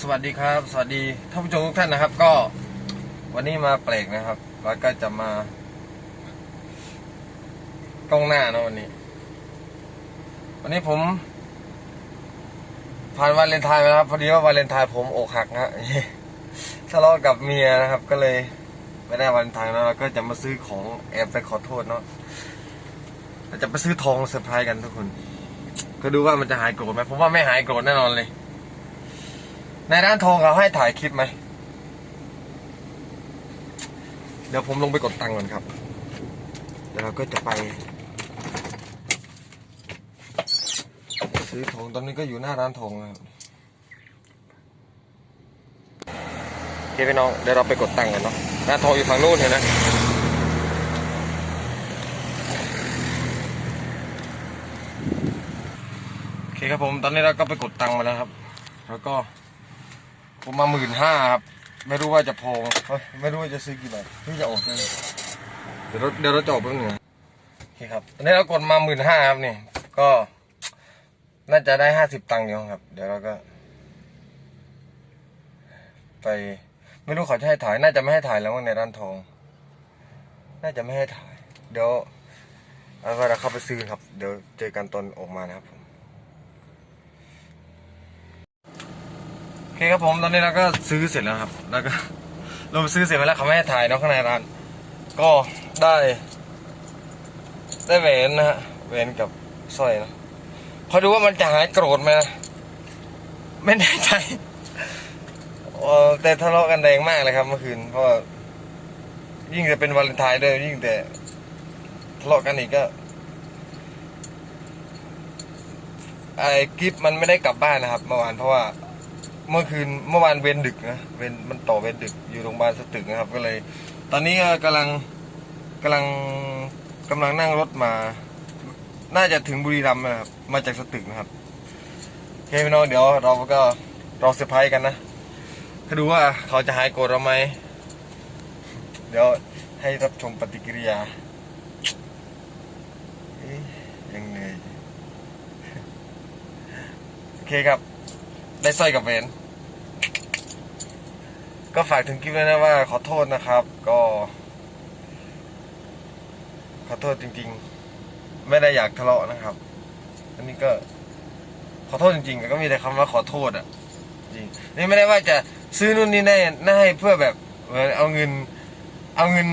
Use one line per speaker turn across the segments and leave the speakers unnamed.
สวัสดีครับ สวัสดีท่านผู้ชมทุกท่านนะครับ ก็วันนี้มาแปลกนะครับ แล้วก็จะมากล้องหน้านะวันนี้ วันนี้ผม ผ่านวาเลนทาแล้วครับ พอดีว่าวาเลนทน์ผมอกหักนะทะเลาะกับเมียนะครับ ก็เลยไม่ได้วาเลนทน์มาแล้วก็จะมาซื้อของแอบไปขอโทษเนาะเราจะไปซื้อทองเซอร์ไพรส์กันทุกคน ก็ดูว่ามันจะหายโกรธไหมผมว่าไม่หายโกรธแน่นอนเลย ในร้านทองเขาให้ถ่ายคลิปไหม เดี๋ยวผมลงไปกดตังค์ก่อนครับ เดี๋ยวเราก็จะไป ซื้อทองตอนนี้ก็อยู่หน้าร้านทองนะครับโอเคพี่น้อง เดี๋ยวเราไปกดตังค์กันเนาะร้านทองอยู่ฝั่งนู้นเห็นนะโอเคครับผม ตอนนี้เราก็ไปกดตังค์มาแล้วครับ แล้วก็ ผมมาหมื่นห้าครับ ไม่รู้ว่าจะพอไม่รู้ว่าจะซื้อกี่บาทที่จะออกเลยเดี๋ยวเราเดี๋ยวเราจะออกแป๊บหนึงโอเคครับตอนนี้เรากดมาหมื่นห้าครับนี่ ก็น่าจะได้ห้าสิบตังค์เดียวครับ เดี๋ยวเราก็ ไป ไม่รู้เขาจะให้ถ่าย น่าจะไม่ให้ถ่ายแล้วในร้านทอง น่าจะไม่ให้ถ่าย เดี๋ยวเอาเวลาเข้าไปซื้อครับ เดี๋ยวเจอกันตอนออกมานะครับผม โอเคครับผมตอนนี้เราก็ซื้อเสร็จแล้วครับ แล้วก็เราซื้อเสร็จไปแล้วเขาไม่ให้ถ่ายเนาะข้างในร้าน ก็ได้ ได้แหวนนะฮะแหวนกับสร้อยนะพอดูว่ามันจะหายโกรธไหมนะไม่แน่ใจแต่ทะเลาะกันแรงมากเลยครับเมื่อคืนเพราะว่ายิ่งจะเป็นวาเลนไทน์ด้วยยิ่งแต่ทะเลาะกันอีกก็ไอ้กิฟมันไม่ได้กลับบ้านนะครับเมื่อวานเพราะว่า เมื่อคืนเมื่อวานเวรดึกนะเวรมันต่อเวรดึกอยู่โรงพยาบาลสตึกนะครับ ก็เลย ตอนนี้ก็กำลังกำลังกำลังนั่งรถมา น่าจะถึงบุรีรัมย์นะครับ มาจากสตึกนะครับโอเคพี่น้องเดี๋ยวเราก็รอเซอร์ไพรส์กันนะก็ดูว่าเขาจะหายโกรธเราไหมเดี๋ยวให้รับชมปฏิกิริยายังไงโอเคครับ ได้สร้อยกับแหวนก็ฝากถึงกิ๊ฟด้วยนะว่า ขอโทษนะครับ ก็ ขอโทษจริง ๆ ไม่ได้อยากทะเลาะนะครับ อันนี้ก็ ขอโทษจริงๆแต่ก็มีแต่คำว่าขอโทษอะ จริงนี่ไม่ได้ว่าจะซื้อนู่นนี่นั่นนั่นให้เพื่อแบบเอนเอาเงิน เอาเงิน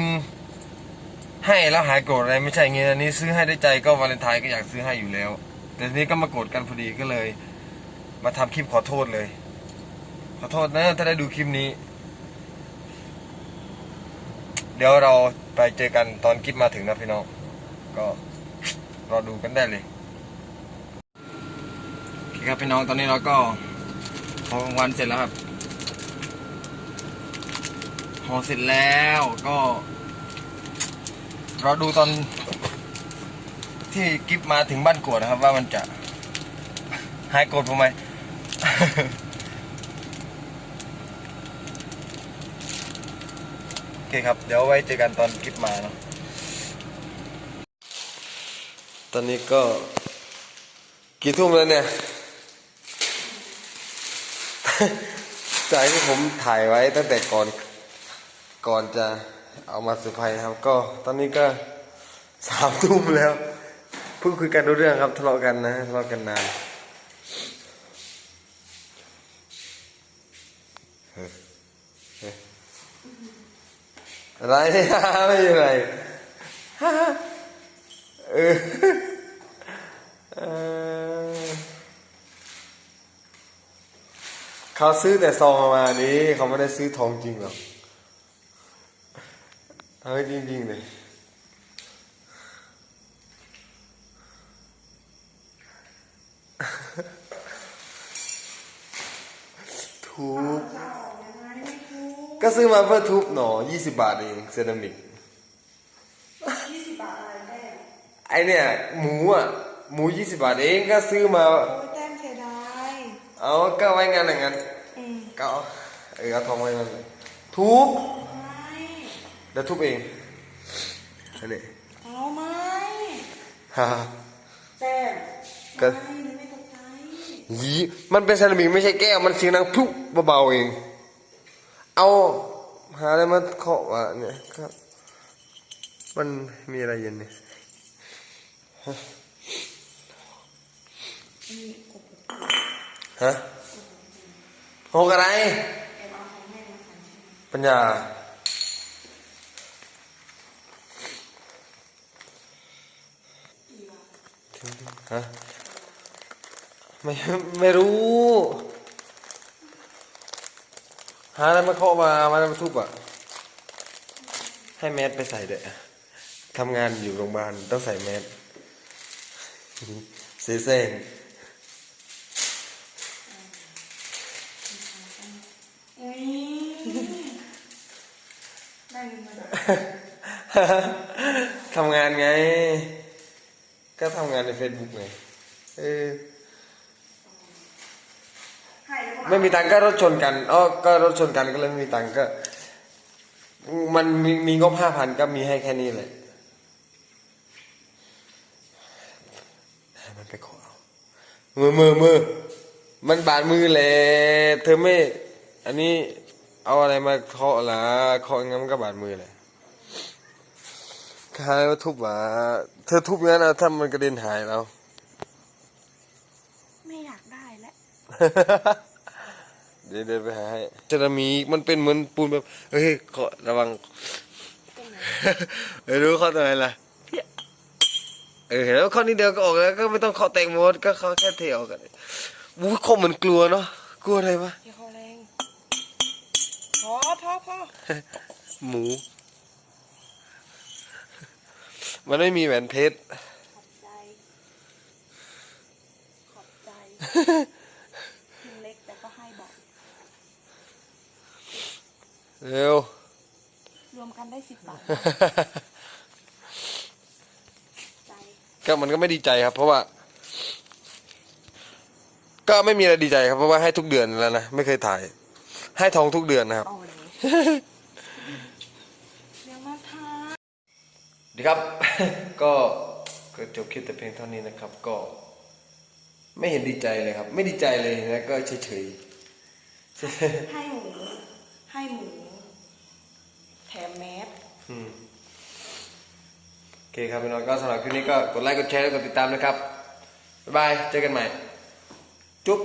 ให้แล้วหายโกรธอะไรไม่ใช่เงี้ยอันนี้ซื้อให้ได้ใจก็วาเลนไทน์ก็อยากซื้อให้อยู่แล้ว แต่ทีนี้ก็มาโกรธกันพอดีก็เลย มาทำคลิปขอโทษเลย ขอโทษนะถ้าได้ดูคลิปนี้ เดี๋ยวเราไปเจอกันตอนคลิปมาถึงนะพี่น้อง ก็รอดูกันได้เลยโอเคครับพี่น้องตอนนี้เราก็พอกลางวันเสร็จแล้วครับพอเสร็จแล้วก็รอดูตอนที่กิฟมาถึงบ้านกวดนะครับ ว่ามันจะหายโกรธผมไหม โอเคครับ เดี๋ยวไว้เจอกันตอนคลิปมาเนาะตอนนี้ก็กี่ทุ่มแล้วเนี่ย จากที่ผมถ่ายไว้ตั้งแต่ก่อนก่อนจะเอามาเซอร์ไพรครับ ก็ตอนนี้ก็สามทุ่มแล้วเพิ่งคุยกันรู้เรื่องครับทะเลาะกันนะทะเลาะกันนานเฮ้ยเฮ้ย อะไรไม่มีอะไรเออเออเขาซื้อแต่ซองมานี้เขาไม่ได้ซื้อทองจริงหรอกเอาให้จริงๆเลยทุบ ก็ซื้อมาเพื่อทุบหนอยี่สิบบาทเองเซรามิก
ยี่สิบบาทอะไรแม่
ไอเนี่ย หมูอะ หมูยี่สิบบาทเองก็ซื้อมา
โอ้ยแต้มเสียดาย
เอาก็ไว้งานอย่างนั้น
อืม
ก็เอาเออเอาทองไว้นั่นเลยทุบ
ไม่
เดี๋ยวทุบเองอันนี้
เอาไหม
ฮ่า
แต้ม
ก็
ไม่ไม่ตกใจ
ยีมันเป็นเซรามิกไม่ใช่แก้ว มันเสียงดังพลุเบาๆเอง เอาหาอะไรมาเคาะวะเนี่ยครับ มันมีอะไรเย็นเนี่ยฮะหกอะไร
เปั
ญญาฮะไม่ไม่รู้ หาอะไรมาเคาะมามามาทุบอะ ให้แมสไปใส่เด้อทำงานอยู่โรงพยาบาลต้องใส่แมสเสียเส้ง
เอ้ยได้เงินมาจาก
ทำงานไง ก็ทำงานในเฟซบุ๊กไง เออ
ให้แล้วก็
ไม่มีตังค์ก็รถชนกันอ๋อก็รถชนกันก็เลยไม่มีตังค์ก็ มันมีมีงบห้าพันก็มีให้แค่นี้เลยให้มันไปขอเอามือมือมือมันบาดมือแหละเธอไม่ อันนี้เอาอะไรมาเคาะล่ะเคาะงั้นมันก็บาดมือแหละใครว่าทุบวะเธอทุบงั้นนะถ้ามันกระเด็นหายแล้ว
ไม่อยากได้แล้ว
เดี๋ยวเดินไปหาให้เซรามิกมันเป็นเหมือนปูนแบบเฮ้ยขอระวัง
ตรงไหน
เออรู้ข้อตัวไหนล่ะเออเห็นแล้วข้อนี้เดียวก็ออกแล้ว ก็ไม่ต้องเคาะแตงโมดก็เคาะแค่เทออกกันวู้คมเหมือนกลัวเนาะกลัวอะไรวะ
อย่าคอแรงพอพอพอ
หมู มันไม่มีแหวนเพชร
ขอบใจ ขอบใจถึงเล็กแต่ก็ให้บอก
เร็ว
รวมกันได้สิบบาทใจ
ก็มันก็ไม่ดีใจครับ เพราะว่า ก็ไม่มีอะไรดีใจครับเพราะว่าให้ทุกเดือนแล้วนะไม่เคยถ่าย ให้ทองทุกเดือนนะครับ
เอาเลยเดี๋ยวมาทาน
ดีครับ ก็ก็จบคลิปแต่เพียงเท่านี้นะครับ ก็ ไม่เห็นดีใจเลยครับ ไม่ดีใจเลยนะก็เฉยเฉย
ให้หมู ให้หมู แถมแมส
ๆอืม โอเคครับพี่น้องก็สำหรับคลิปนี้ก็กดไลค์กดแชร์กดติดตามนะครับ บ๊ายบาย เจอกันใหม่ จุ๊บ